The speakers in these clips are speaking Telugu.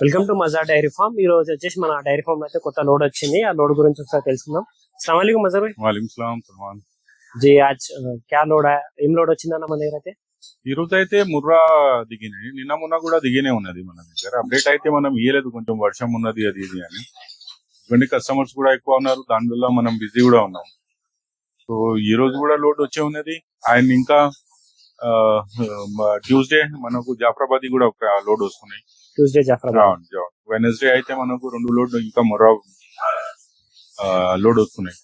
Welcome to Maza dairy farm. ఈ రోజు వచ్చేసి మన డైరీ ఫామ్ అయితే కొత్త లోడ్ వచ్చింది. ఆ లోడ్ గురించి ఒకసారి తెలుసుకుందాం. అస్సలం మజర్ వాలేకుమ్ సల్మాన్. జీ ఆజ్ క్యా లోడ్? ఏం లోడ్ వచ్చిందన్న మన దగ్గర అయితే? ఈ రోజు అయితే ముర్రా దిగినాయి. నిన్న మొన్న కూడా దిగినే ఉన్నది మన దగ్గర. అప్డేట్ అయితే మనం ఇయ్యలేదు. కొంచెం వర్షం ఉన్నది అది ఇది అని. ఎందుకంటే కస్టమర్స్ కూడా ఎక్కువ ఉన్నారు. దానివల్ల మనం బిజీ కూడా ఉన్నాం. సో ఈ రోజు కూడా లోడ్ వచ్చే ఉన్నది. ఆయన ఇంకా ట్యూస్డే మనకు జాఫరాబాద్ కూడా ఒక లోడ్ వస్తున్నాయి. ట్యూస్డే జాఫరాబాద్ వెనస్డే అయితే మనకు రెండు లోడ్ ఇంకా మొర్రా లోడ్ వస్తున్నాయి.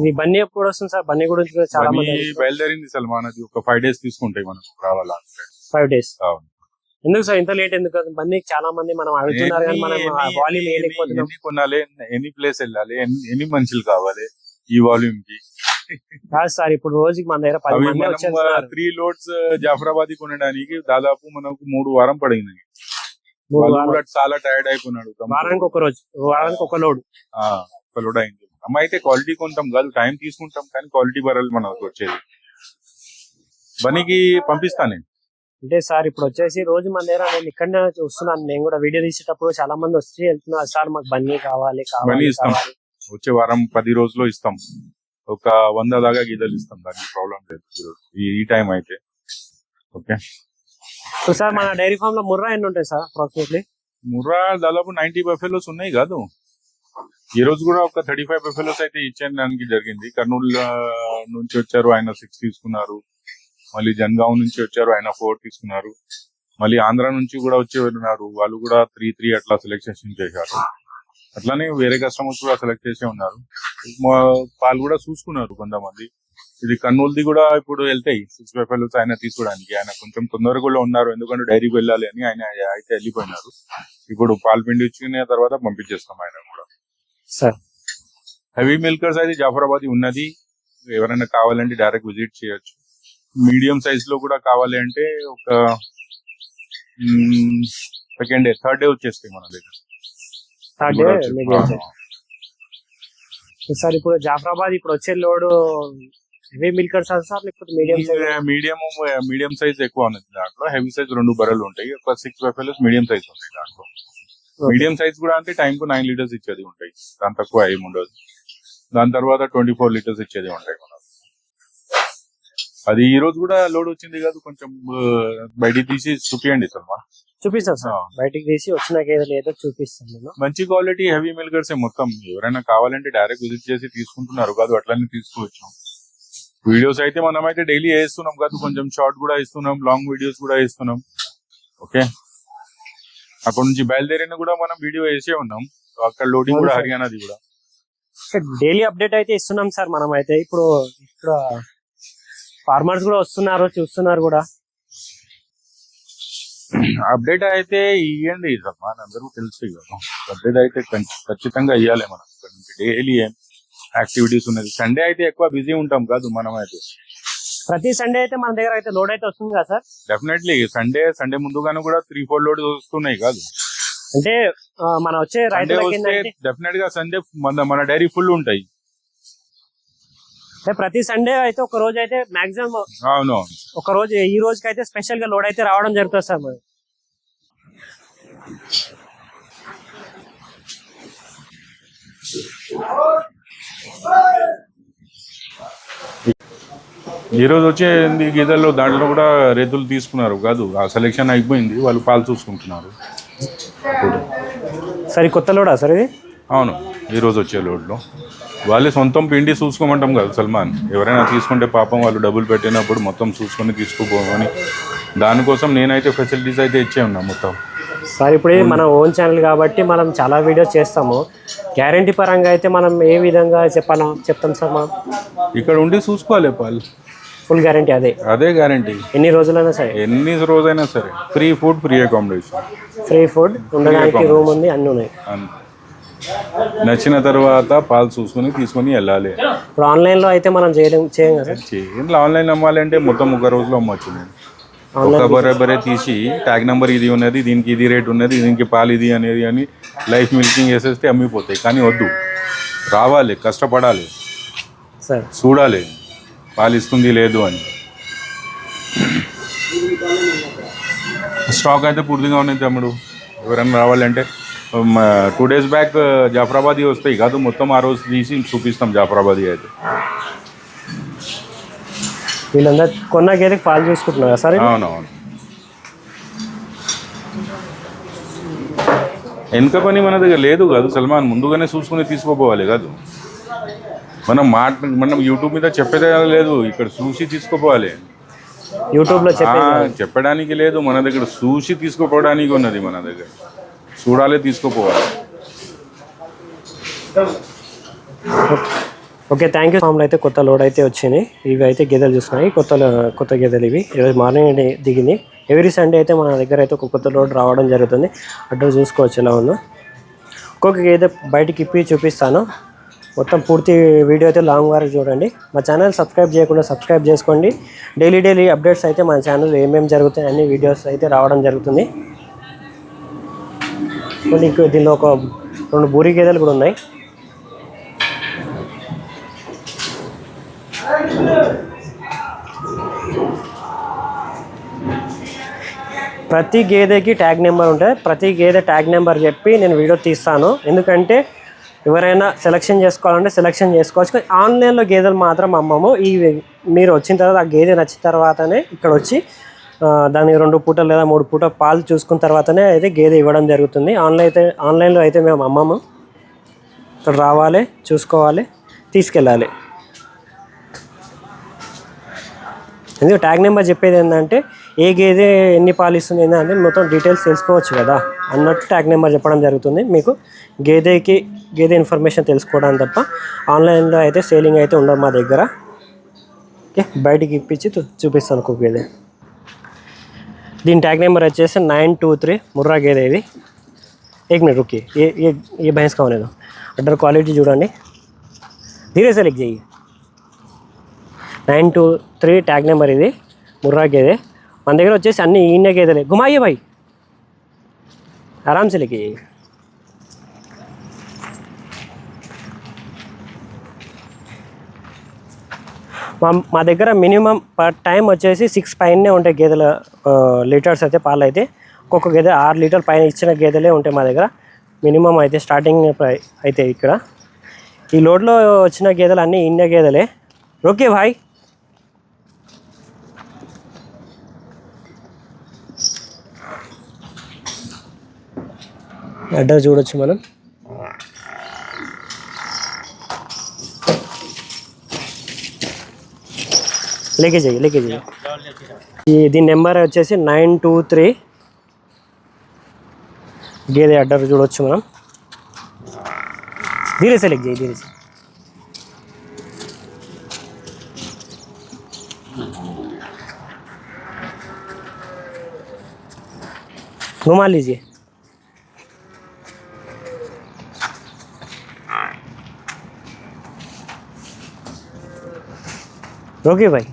ఇది బన్నీ ఎప్పుడు వస్తుంది సార్? బన్నీ గురించి కూడా చాలా మంది బయలుదేరింది సల్మాన్ అది ఒక ఫైవ్ డేస్ తీసుకుంటాయి మనకు రావాలా? Five days. ఎందుకు సార్ ఇంత లేట్ ఎందుకు? బన్నీ చాలా మంది మనం అడుగుతున్నారు కానీ మనం వాల్యూమ్ వేయలేకపోతున్నాం కొనాలి? ఎన్ని ప్లేస్ వెళ్ళాలి? ఎన్ని- మనుషులు కావాలి ఈ వాల్యూమ్కి? కాదు సార్ ఇప్పుడు రోజుకి మన దగ్గర పది మంది త్రీ లోడ్స్ జాఫరాబాద్ కొనడానికి దాదాపు మనకు మూడు వారం పడింది. కూడా చాలా టైర్డ్ అయిపోయినాడు వారానికి ఒక రోజు వారానికి ఒక లోడ్. ఒక లోడ్ అయింది. అమ్మ అయితే క్వాలిటీ కొంటాం కాదు టైం తీసుకుంటాం కానీ క్వాలిటీ బరలు మనకు వచ్చేది. బనీకి పంపిస్తాను నేను. అంటే సార్ ఇప్పుడు వచ్చేసి రోజు మన దగ్గర నేను ఇక్కడనే చూస్తున్నాను. నేను కూడా వీడియో తీసేటప్పుడు చాలా మంది వచ్చి వెళ్తున్నారు. సార్ మాకు బన్నీ కావాలి కావాలి బన్నీ ఇస్తాం. కావాలి. వచ్చే వారం పది రోజుల్లో ఇస్తాం. ఒక వంద దాకా గీదలు ఇస్తాం. దానికి ప్రాబ్లం లేదు. ఈ టైం అయితే. ఓకే సో సార్ మన డైరీ ఫామ్లో ముర్రా ఎన్ని ఉంటాయి సార్ అప్రాక్సిమేట్లీ ముర్రా దాదాపు నైన్టీ బఫెలోస్ ఉన్నాయి కాదు. ఈ రోజు కూడా ఒక థర్టీ ఫైవ్ బఫెలోస్ అయితే ఇచ్చేయడానికి జరిగింది. కర్నూలు నుంచి వచ్చారు ఆయన సిక్స్ తీసుకున్నారు. మళ్ళీ జన్గావ్ నుంచి వచ్చారు ఆయన ఫోర్ తీసుకున్నారు. మళ్ళీ ఆంధ్ర నుంచి కూడా వచ్చి ఉన్నారు వాళ్ళు కూడా త్రీ త్రీ అట్లా సెలెక్షన్ చేశారు. అట్లానే వేరే కస్టమర్స్ కూడా సెలెక్ట్ చేసే ఉన్నారు. మా వాళ్ళు కూడా చూసుకున్నారు కొంతమంది. ఇది కర్నూలుది కూడా ఇప్పుడు వెళ్తాయి. సిక్స్ బఫెలోస్ ఆయన తీసుకోవడానికి. ఆయన కొంచెం తొందరగా కూడా ఉన్నారు. ఎందుకంటే డైరీకి వెళ్ళాలి అని ఆయన అయితే వెళ్ళిపోయినారు. ఇప్పుడు పాలు పిండి ఇచ్చిన తర్వాత పంపించేస్తాం ఆయన కూడా. సార్ హెవీ మిల్కర్స్ అయితే జాఫరాబాద్ ఉన్నది. ఎవరైనా కావాలంటే డైరెక్ట్ విజిట్ చేయొచ్చు. మీడియం సైజ్లో కూడా కావాలి అంటే ఒక సెకండ్ డే థర్డ్ డే వచ్చేస్తాయి మన దగ్గర. సార్ ఇప్పుడు జాఫరాబాద్ ఇప్పుడు వచ్చే లోడ్ హెవీ మిల్కర్ సార్ లేకపోతే medium size medium medium size ఎక్కువ ఉన్నది దాంట్లో. హెవీ సైజ్ రెండు బర్రెలు ఉంటాయి. ఒక సిక్స్ బఫెలోస్ మీడియం సైజ్ ఉంటాయి దాంట్లో. మీడియం సైజ్ కూడా అంటే టైం కు నైన్ లీటర్స్ ఇచ్చేది ఉంటాయి. దాని తక్కువ ఏమి ఉండదు. దాని తర్వాత ట్వంటీ ఫోర్ లీటర్స్ ఇచ్చేది ఉంటాయి. మనకు అది ఈ రోజు కూడా లోడ్ వచ్చింది కాదు కొంచెం బయటికి తీసి చూపియండి సల్మా చూపిస్తాను సార్. బయటికి తీసి వచ్చినాక ఏదో లేదో చూపిస్తాను నేను. మంచి క్వాలిటీ హెవీ మిల్కర్స్ మొత్తం. ఎవరైనా కావాలంటే డైరెక్ట్ విజిట్ చేసి తీసుకుంటున్నారు కాదు అట్లనే తీసుకోవచ్చు. వీడియోస్ అయితే మనం అయితే డైలీ వేస్తున్నాం కాదు కొంచెం షార్ట్ కూడా ఇస్తున్నాం లాంగ్ వీడియోస్ కూడా ఇస్తున్నాం ఓకే? అక్కడ నుంచి బయలుదేరిన కూడా మనం వీడియో వేసే ఉన్నాం. అక్కడ లోడింగ్ కూడా. హర్యానాది కూడా. డైలీ అప్డేట్ అయితే ఇస్తున్నాం సార్ మనం అయితే ఇప్పుడు ఇక్కడ ఫార్మర్స్ కూడా వస్తున్నారు చూస్తున్నారు కూడా. అప్డేట్ అయితే ఇవ్వండి అందరూ తెలుసు అప్డేట్ అయితే ఖచ్చి- ఖచ్చితంగా ఇవ్వాలి మనం. డైలీ ఏం యాక్టివిటీస్ ఉన్నది. సండే అయితే ఎక్కువ బిజీ ఉంటాం కాదు మనం అయితే ప్రతి సండే అయితే మన దగ్గర అయితే లోడ్ అయితే వస్తుంది కదా సార్? డెఫినెట్లీ సండే సండే ముందుగానే కూడా త్రీ ఫోర్ లోడ్ వస్తున్నాయి కాదు. అంటే మన వచ్చే రైతులకి ఏంటంటే డెఫినెట్గా సండే మన మన డైరీ ఫుల్ ఉంటాయి. అంటే ప్రతి సండే అయితే ఒక రోజు అయితే మాక్సిమం అవును. ఒక రోజు ఈ రోజుకి అయితే స్పెషల్గా లోడ్ అయితే రావడం జరుగుతుంది సార్ మరి. ఈ రోజు వచ్చే గీతల్లో దాంట్లో కూడా రైతులు తీసుకున్నారు. కాదు ఆ సెలెక్షన్ అయిపోయింది. వాళ్ళు పాలు చూసుకుంటున్నారు. సార్ కొత్త లోడా సార్ ఇది? అవును ఈ రోజు వచ్చే లోడ్లో. వాళ్ళే సొంతం పిండి చూసుకోమంటాం కదా సల్మాన్. ఎవరైనా తీసుకుంటే పాపం వాళ్ళు డబ్బులు పెట్టినప్పుడు మొత్తం చూసుకొని తీసుకుపోమని. దానికోసం నేనైతే ఫెసిలిటీస్ అయితే ఇచ్చే ఉన్నా మొత్తం. సార్ ఇప్పుడు మన ఓన్ ఛానల్ కాబట్టి మనం చాలా వీడియోస్ చేస్తాము. గ్యారంటీ పరంగా అయితే మనం ఏ విధంగా చెప్పాలి చెప్తాం సార్ మనం? ఇక్కడ ఉండి చూసుకోవాలి పాలు. ఫుల్ గ్యారంటీ అదే. అదే గ్యారంటీ ఎన్ని రోజులైనా సరే? ఎన్ని రోజైనా సరే. Free food free accommodation free food ఉండడానికి రూమ్ ఉంది అన్ని ఉన్నాయి. నచ్చిన తర్వాత పాలు చూసుకొని తీసుకొని వెళ్ళాలి. ఇప్పుడు ఆన్లైన్లో అయితే మనం చేయలేం చేయం కదా? చేయంలో ఆన్లైన్ అమ్మాలంటే మొత్తం ఒక రోజులో అమ్మొచ్చు నేను. ఒక ఆన్లైన్ బరే బరే తీసి ట్యాగ్ నెంబర్ ఇది ఉన్నది దీనికి ఇది రేట్ ఉన్నది దీనికి పాలు ఇది అనేది అని లైఫ్ మిల్కింగ్ వేసేస్తే అమ్మిపోతాయి. కానీ వద్దు. రావాలి కష్టపడాలి. చూడాలి. పాలు ఇస్తుంది లేదు అని. స్టాక్ అయితే పూర్తిగా ఉన్నాయి తమ్ముడు. ఎవరైనా రావాలంటే టూ డేస్ బ్యాక్ జాఫరాబాదీ వస్తాయి. కాదు మొత్తం ఆ రోజు తీసి చూపిస్తాం జాఫరాబాదీ అయితే. వీళ్ళందరూ కొన్న గేదెకి పాలు చూసుకుంటున్నారు? సార్? అవునవును. వెనుక పని మన దగ్గర లేదు కాదు. సల్మాన్ ముందుగానే చూసుకుని తీసుకోపోవాలి కాదు. మనం మాట మనం యూట్యూబ్ మీద చెప్పేదే లేదు. ఇక్కడ చూసి తీసుకోపోవాలి. యూట్యూబ్లో చెప్పడానికి లేదు. మన దగ్గర చూసి తీసుకుపోవడానికి ఉన్నది మన దగ్గర. చూడాలి తీసుకుపోవాలి. ఓకే థ్యాంక్ యూ ఫామ్లో అయితే కొత్త లోడ్ అయితే వచ్చింది. ఇవి అయితే గేదెలు చూస్తున్నాయి. కొత్త కొత్త గేదెలు ఇవి. ఈరోజు మార్నింగ్ దిగింది. ఎవ్రీ సండే అయితే మన దగ్గర అయితే ఒక కొత్త లోడ్ రావడం జరుగుతుంది. అడ్రస్ చూసుకోవచ్చు ఎలా ఉందో. ఒక్కొక్క గేదె బయటికి ఇప్పి చూపిస్తాను. మొత్తం పూర్తి వీడియో అయితే లాంగ్ వరకు చూడండి. మా ఛానల్ సబ్స్క్రైబ్ చేయకుండా సబ్స్క్రైబ్ చేసుకోండి. డైలీ డైలీ అప్డేట్స్ అయితే మన ఛానల్ ఏమేమి జరుగుతాయి అన్ని వీడియోస్ అయితే రావడం జరుగుతుంది. కొన్ని ఇంకో దీనిలో ఒక రెండు బూరి గేదెలు కూడా ఉన్నాయి. ప్రతి గేదెకి ట్యాగ్ నెంబర్ ఉంటుంది ప్రతి గేదె ట్యాగ్ నెంబర్ చెప్పి నేను వీడియో తీస్తాను. ఎందుకంటే ఎవరైనా సెలెక్షన్ చేసుకోవాలంటే సెలెక్షన్ చేసుకోవచ్చు. ఆన్లైన్లో గేదెలు మాత్రం అమ్మము. ఈ మీరు వచ్చిన తర్వాత ఆ గేదె నచ్చిన తర్వాతనే ఇక్కడ వచ్చి దాని రెండు పూటలు లేదా మూడు పూట పాలు చూసుకున్న తర్వాతనే అయితే గేదె ఇవ్వడం జరుగుతుంది. ఆన్లైన్ అయితే ఆన్లైన్లో అయితే మేము అమ్మము. ఇక్కడ రావాలి చూసుకోవాలి తీసుకెళ్ళాలి. ఎందుకంటే ట్యాగ్ నెంబర్ చెప్పేది ఏంటంటే ఏ గేదె ఎన్ని పాలు ఇస్తుంది ఏంటంటే మొత్తం డీటెయిల్స్ తెలుసుకోవచ్చు కదా అన్నట్టు ట్యాగ్ నెంబర్ చెప్పడం జరుగుతుంది మీకు గేదెకి గేదె ఇన్ఫర్మేషన్ తెలుసుకోవడం తప్ప ఆన్లైన్లో అయితే సేలింగ్ అయితే ఉండదు మా దగ్గర ఓకే బయటికి ఇప్పించి చూ- చూపిస్తాను ఒక గేదె దీని ట్యాగ్ నెంబర్ వచ్చేసి నైన్ టూ త్రీ ముర్రా గేదె ఇది एक मिनट रुकिए ये ये ये भैंस का होने दो अडर क्वालिटी చూడండి धीरे से लिख जाइए Nine two three tag number ఇది ముర్రా గేదె మన దగ్గర వచ్చేసి అన్ని ఈయన గేదెలే. గుమాయి భాయ్. ఆరాంసలికి మా మా దగ్గర మినిమం పర్ టైం వచ్చేసి సిక్స్ పైనే ఉంటాయి గేదెల లీటర్స్ అయితే పాలు అయితే ఒక్కొక్క గేదె ఆరు లీటర్ పైన ఇచ్చిన గేదెలే ఉంటాయి మా దగ్గర. మినిమం అయితే స్టార్టింగ్ అయితే ఇక్కడ. ఈ లోడ్లో వచ్చిన గేదెలు అన్నీ ఇండియా గేదెలే. ఓకే భాయ్. అడ్రస్ చూడొచ్చు మనం लेके जाइए लेके जाइए ఈ దీని నెంబర్ వచ్చేసి నైన్ టూ త్రీ గేదె అడ్డర్ చూడొచ్చు మనం धीरे से लिख जाइए धीरे से घुमा लीजिए ఓకే బాయ్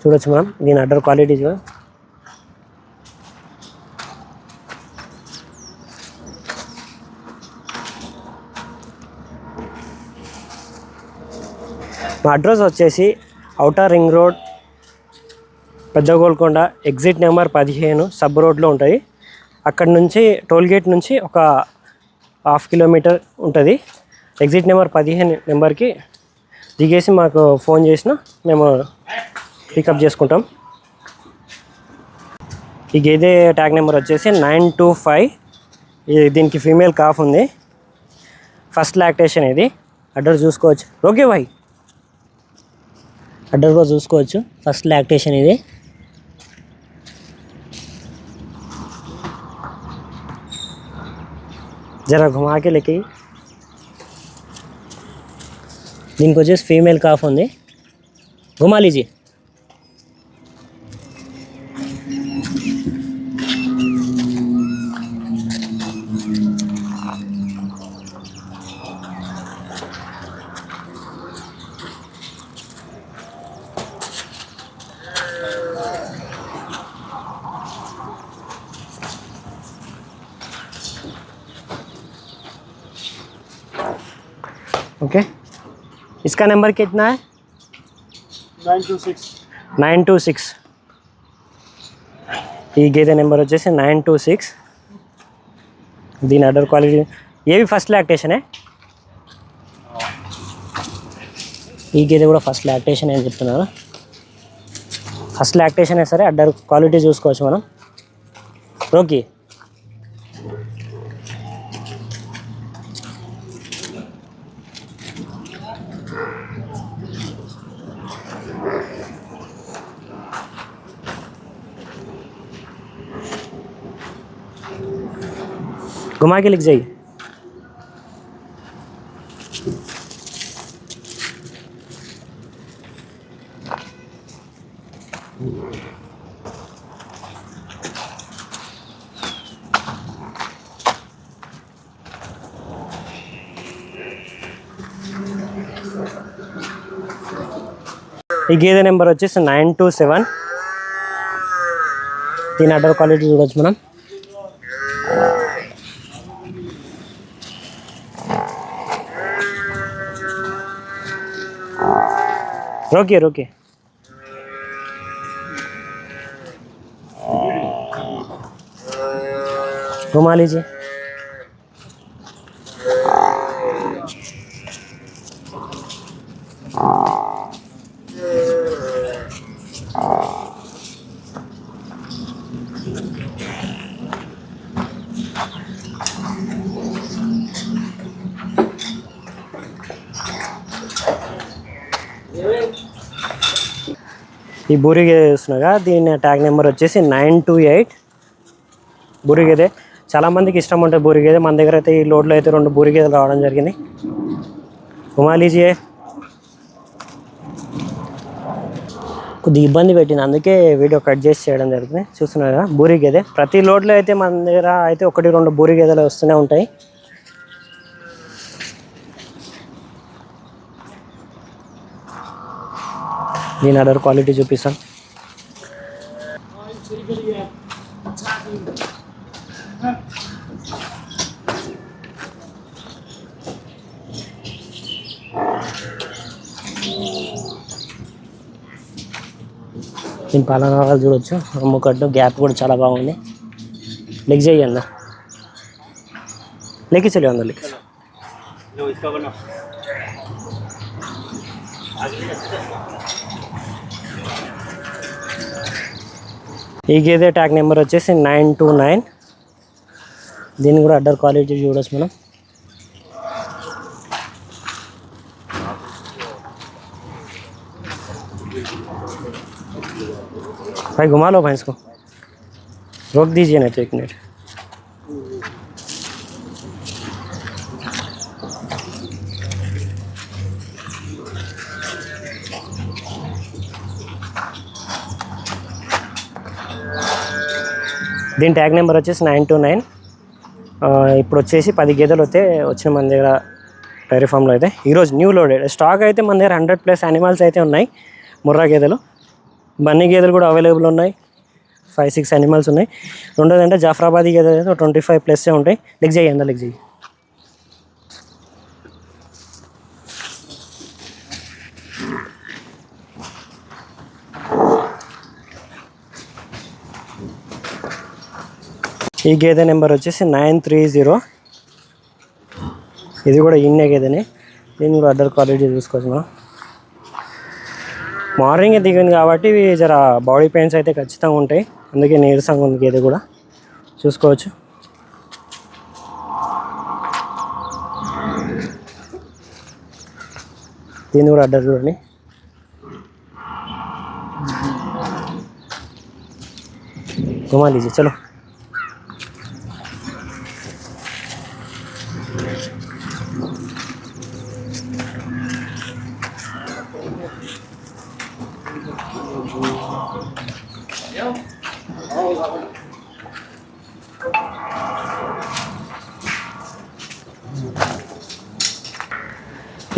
చూడొచ్చు మనం దీని అడ్డర్ క్వాలిటీ చూడ. మా అడ్రస్ వచ్చేసి అవుటర్ రింగ్ రోడ్ పెద్ద గోల్కొండ ఎగ్జిట్ నెంబర్ పదిహేను సబ్ రోడ్లో ఉంటుంది. అక్కడ నుంచి టోల్గేట్ నుంచి ఒక హాఫ్ కిలోమీటర్ ఉంటుంది. ఎగ్జిట్ నెంబర్ పదిహేను నెంబర్కి దిగేసి మాకు ఫోన్ చేసిన మేము పికప్ చేసుకుంటాం ఈ గేదె ట్యాగ్ నెంబర్ వచ్చేసి నైన్ టూ ఫైవ్ దీనికి ఫీమేల్ కాఫ్ ఉంది ఫస్ట్ లాక్టేషన్ ఇది అడ్రస్ చూసుకోవచ్చు ఓకే భాయ్ అడ్రస్ కూడా చూసుకోవచ్చు ఫస్ట్ లాక్టేషన్ ఇది జరా घुमा के लेके దీనికి వచ్చేసి ఫీమేల్ కాఫ్ ఉంది. घुमा इसका नंबर कितना है nine two six nine two six ఈ గేదె నెంబర్ వచ్చేసి నైన్ టూ సిక్స్ దీని అడర్ క్వాలిటీ ఏవి ఫస్ట్ లాక్టేషనే ఈ గేదె కూడా ఫస్ట్ లాక్టేషన్ అని చెప్తున్నారు ఫస్ట్ లాక్టేషన్ సరే అడ్డర్ క్వాలిటీ చూసుకోవచ్చు మనం ఓకే घुमा के लिख जाइए ఈ గేదె నెంబర్ వచ్చేసి నైన్ టూ సెవెన్ దీని అడ్డర్ క్వాలిటీ చూడొచ్చు మనం रोकिए रोकिए। घुमा लीजिए। ఈ బూరి చూస్తున్నాగా దీని ట్యాగ్ నెంబర్ వచ్చేసి నైన్ టూ ఎయిట్. బూరిగేదే. చాలామందికి ఇష్టం ఉంటుంది బూరిగేదే. మన దగ్గర అయితే ఈ లోడ్లో అయితే రెండు బూరి గేదెలు రావడం జరిగింది. ఉమాలీజియే కొద్దిగా ఇబ్బంది పెట్టింది. అందుకే వీడియో కట్ చేసి చేయడం జరిగింది. చూస్తున్నారు కదా బూరి ప్రతి లోడ్లో అయితే మన దగ్గర అయితే ఒకటి రెండు బూరి గేదెలు వస్తూనే ఉంటాయి. దీని అడర్ క్వాలిటీ చూపిస్తాం దీని పాలన చూడొచ్చు అమ్ముకట్టు గ్యాప్ కూడా చాలా బాగుంది లెగ్ చేయి అందా లెక్కి చెల్లి ఈ గేదె ట్యాగ్ నెంబర్ వచ్చేసి నైన్ టూ నైన్ దీన్ని కూడా అడ్డర్ క్వాలిటీ చూడొచ్చు మనం भाई घुमा लो भैंस को रोक दीजिए ना तो एक मिनट దీని ట్యాగ్ నెంబర్ వచ్చేసి నైన్ టూ నైన్. ఇప్పుడు వచ్చేసి పది గేదెలు అయితే వచ్చిన మన దగ్గర డైరీ ఫామ్లో అయితే ఈరోజు న్యూ లోడెడ్. స్టాక్ అయితే మన దగ్గర హండ్రెడ్ ప్లస్ యానిమల్స్ అయితే ఉన్నాయి. ముర్రా గేదెలు. బన్నీ గేదెలు కూడా అవైలబుల్ ఉన్నాయి. ఫైవ్ సిక్స్ యానిమల్స్ ఉన్నాయి. రెండోది అంటే జాఫరాబాదీ గేదెలు అయితే ట్వంటీ ఫైవ్ ప్లస్ ఉంటాయి. లెగ్ చేయండి లెగ్ చేయి ఈ గేదె నెంబర్ వచ్చేసి నైన్ త్రీ జీరో ఇది కూడా ఇన్నే గేదెనే దీన్ని కూడా అడ్డర్ క్వాలిటీ చూసుకోవచ్చు మనం మార్నింగ్ దిగింది కాబట్టి ఇవి జర బాడీ పెయిన్స్ అయితే ఖచ్చితంగా ఉంటాయి అందుకే నీరసంగా ఉంది గేదె కూడా చూసుకోవచ్చు దీన్ని కూడా అడ్డర్ చూడండి घुमा लीजिए चलो ఈ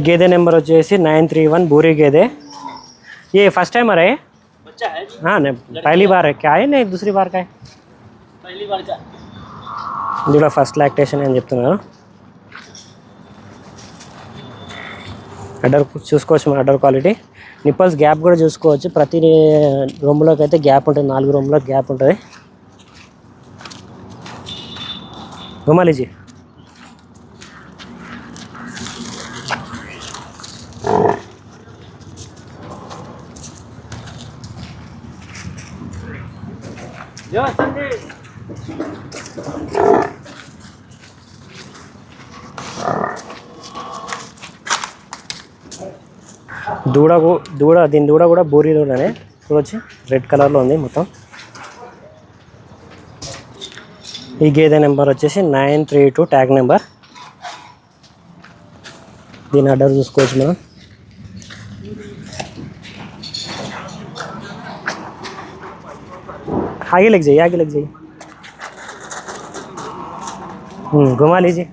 గేదె నెంబర్ వచ్చేసి నైన్ త్రీ वन बूरी गेदे ये फर्स्ट टाइम आ रहे हैं बच्चा है हाँ नहीं पहली बार है क्या है नहीं दूसरी बार का है पहली बार का ఇది కూడా ఫస్ట్ లాక్టేషన్ అని చెప్తున్నారు అడర్ చూసుకోవచ్చు మన అడర్ క్వాలిటీ నిప్పల్స్ గ్యాప్ కూడా చూసుకోవచ్చు ప్రతి రూమ్లోకి అయితే గ్యాప్ ఉంటుంది నాలుగు రూమ్లో గ్యాప్ ఉంటుంది గుమాలీజీ Yes. దూడ కు- దూడ దీని దూడ కూడా బూరి దూడనే చూడొచ్చు రెడ్ కలర్లో ఉంది మొత్తం ఈ గేదె నెంబర్ వచ్చేసి nine three two tag number దీని అడ్డర్ చూసుకోవచ్చు మనం आगे लग जाइए आगे लग जाइए हम्म, घुमा लीजिए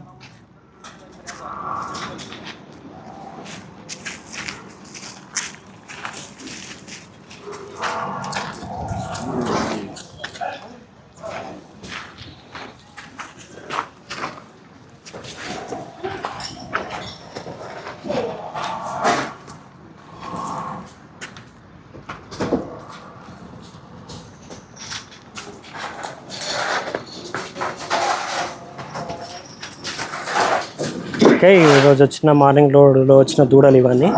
ఓకే ఈరోజు వచ్చిన మార్నింగ్ లోడ్లో వచ్చిన దూడలు ఇవన్నీ.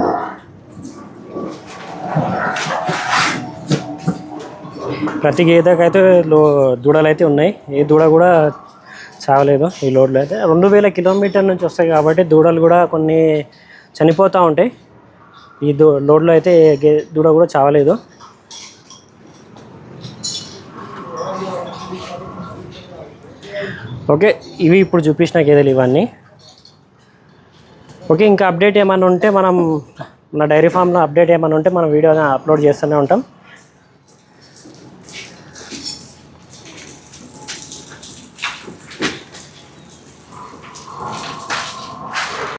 ప్రతి గేదెకైతే లో దూడలు అయితే ఉన్నాయి. ఏ దూడ కూడా చావలేదు ఈ లోడ్లో అయితే. రెండు వేల కిలోమీటర్ నుంచి వస్తాయి కాబట్టి దూడలు కూడా కొన్ని చనిపోతూ ఉంటాయి. ఈ దూ లోడ్లో అయితే గే దూడ కూడా చావలేదు. ఓకే ఇవి ఇప్పుడు చూపించిన గేదెలు ఇవన్నీ. ఓకే ఇంకా అప్డేట్ ఏమైనా ఉంటే మనం మన డైరీ ఫామ్లో అప్డేట్ ఏమైనా ఉంటే మనం వీడియో అప్లోడ్ చేస్తూనే ఉంటాం.